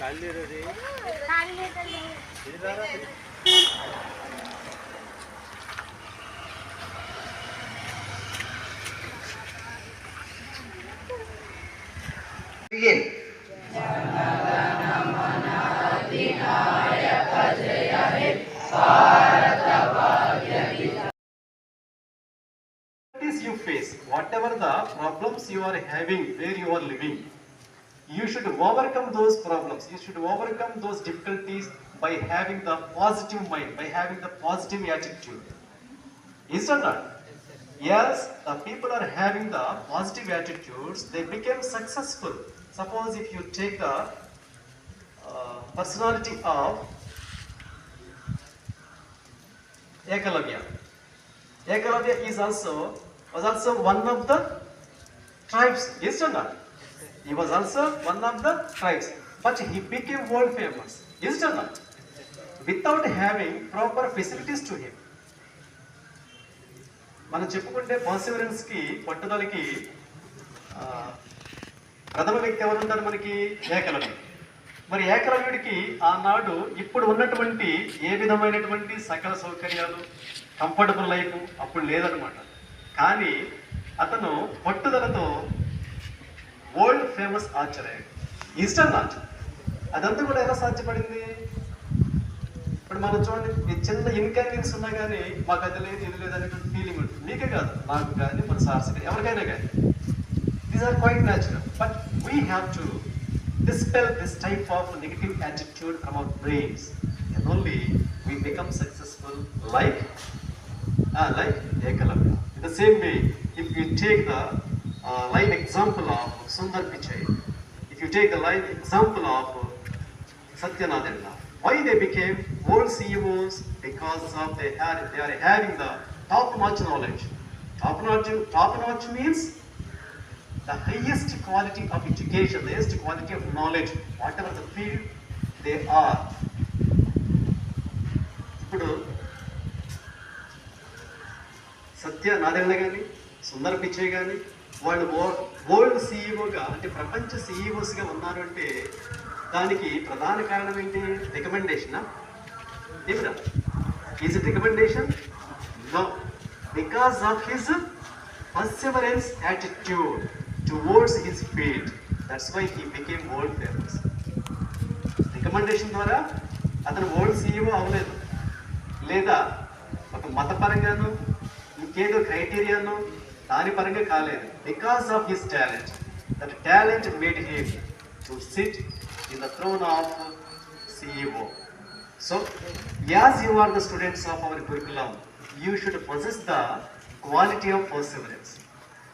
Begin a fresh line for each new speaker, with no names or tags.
ताले रे ताले रे Begin.
difficulties you face, whatever the problems you are having where you are living, you should overcome those problems. You should overcome those difficulties by having the positive mind, by having the positive attitude. Is it not? Yes, the people are having the positive attitudes, they become successful. Suppose if you take the uh, personality of Ekalavya. Ekalavya is also was also one of the tribes, yes or not? He was also one of the tribes, but he became world famous, yes or not? Without having proper facilities to him. మనం చెప్పుకుంటే Perseverance పట్టుదలకి ప్రథమ వ్యక్తి ఎవరు ఉంటారు మనకి? ఏకలవ్యుడు. మరి ఏకలవ్యుడికి ఆనాడు ఇప్పుడు ఉన్నటువంటి ఏ విధమైనటువంటి సకల సౌకర్యాలు కంఫర్టబుల్ లైఫ్ అప్పుడు లేదనమాట కానీ అతను పట్టుదలతో వరల్డ్ ఫేమస్ ఆర్చర్ అయ్యాడు ఈస్టర్న్ ఆర్చర్ అదంతా కూడా ఎలా సాధ్యపడింది? ఇప్పుడు మనం చూడండి చిన్న ఇన్కన్వీనియన్స్ ఉన్నా కానీ మాకు అది లేదు ఇది లేదు అనేటువంటి ఫీలింగ్ ఉంటుంది. మీకే కాదు. నాకు కానీ మన సార్స్ ఎవరికైనా కానీ. These are quite natural. But we have to dispel this type of negative attitude from our brains. And only we become successful like, uh, like Ekalavya. In the same way, if you take the uh, example of Sundar Pichai, if you take the live example of Satyanadella, why they became world CEOs? Because of they are, they are having the top-notch knowledge. Top-notch top -notch means the highest quality of education, the highest quality of knowledge, whatever the field they are. ఇప్పుడు సత్య నారాయణ కానీ సుందర పిచ్చయ్య కానీ వాళ్ళు world సీఈఓగా అంటే ప్రపంచ సీఈఓస్గా ఉన్నారు అంటే దానికి ప్రధాన కారణం ఏంటి రికమెండేషనా ఏమిరా is recommendation because of his perseverance attitude towards his field that's why he became world famous recommendation ద్వారా అతను వరల్డ్ సీఈఓ అవ్వలేదు. లేదా ఒక మతపరంగాను ఇంకేదో క్రైటీరియాను దాని పరంగా కాలేదు. Because of his talent that talent made him to sit in the throne of CEO so as you are the students of our curriculum, you should possess the quality of perseverance And the next quality.